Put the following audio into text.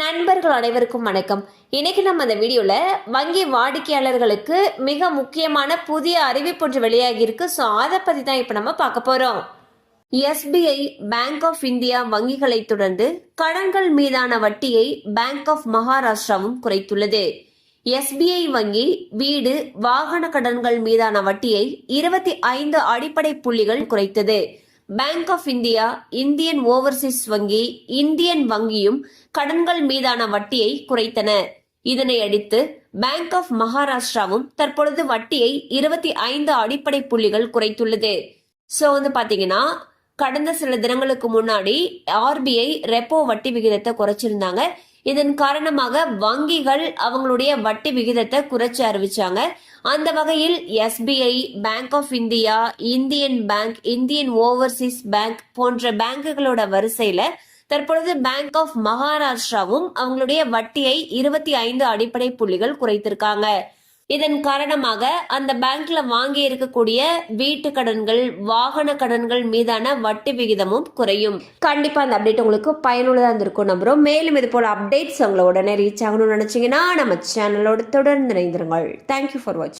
நண்பர்கள் அனைவருக்கும் வணக்கம். இன்னைக்கு நம்ம இந்த வீடியோவில் வங்கி வாடிக்கையாளர்களுக்கு மிக முக்கியமான புதிய அறிவிப்பு ஒன்று வெளியாகி இருக்கு. ஸோ அதை பற்றி தான் இப்போ நம்ம பார்க்க போகிறோம் எஸ்பிஐ பேங்க் ஆஃப் இந்தியா வங்கிகளை தொடர்ந்து கடன்கள் மீதான வட்டியை பேங்க் ஆஃப் மகாராஷ்டிராவும் குறைத்துள்ளது. எஸ்பிஐ வங்கி வீடு வாகன கடன்கள் மீதான வட்டியை இருபத்தி ஐந்து அடிப்படை புள்ளிகள் குறைத்தது. Bank of India Indian overseas வங்கி இந்தியன் வங்கியும் கடன்கள் மீதான வட்டியை குறைத்தன. இதனை அடுத்து பேங்க் ஆஃப் மகாராஷ்டிராவும் தற்பொழுது வட்டியை இருபத்தி ஐந்து அடிப்படை புள்ளிகள் குறைத்துள்ளது. ஸோ வந்து பாத்தீங்கன்னா கடந்த சில தினங்களுக்கு முன்னாடி ஆர்பிஐ ரெப்போ வட்டி விகிதத்தை குறைச்சிருந்தாங்க. இதன் காரணமாக வங்கிகள் அவங்களுடைய வட்டி விகிதத்தை குறைச்சு அறிவிச்சாங்க. அந்த வகையில் SBI bank of India Indian bank Indian overseas bank போன்ற பேங்குகளோட வரிசையில தற்பொழுது பேங்க் ஆஃப் மகாராஷ்டிராவும் அவங்களுடைய வட்டியை இருபத்தி ஐந்து அடிப்படை புள்ளிகள் குறைத்திருக்காங்க. இதன் காரணமாக அந்த பேங்க்ல வாங்கி இருக்கக்கூடிய வீட்டு கடன்கள் வாகன கடன்கள் மீதான வட்டி விகிதமும் குறையும். கண்டிப்பா அந்த அப்டேட் உங்களுக்கு பயனுள்ளதா இருந்திருக்கும் நம்புறோம். மேலும் இது போல அப்டேட்ஸ் உங்களை உடனே ரீச் ஆகணும்னு நினைச்சீங்கன்னா நம்ம சேனலோட தொடர்ந்து இணைந்திருங்கள். தேங்க்யூ ஃபார் வாட்சிங்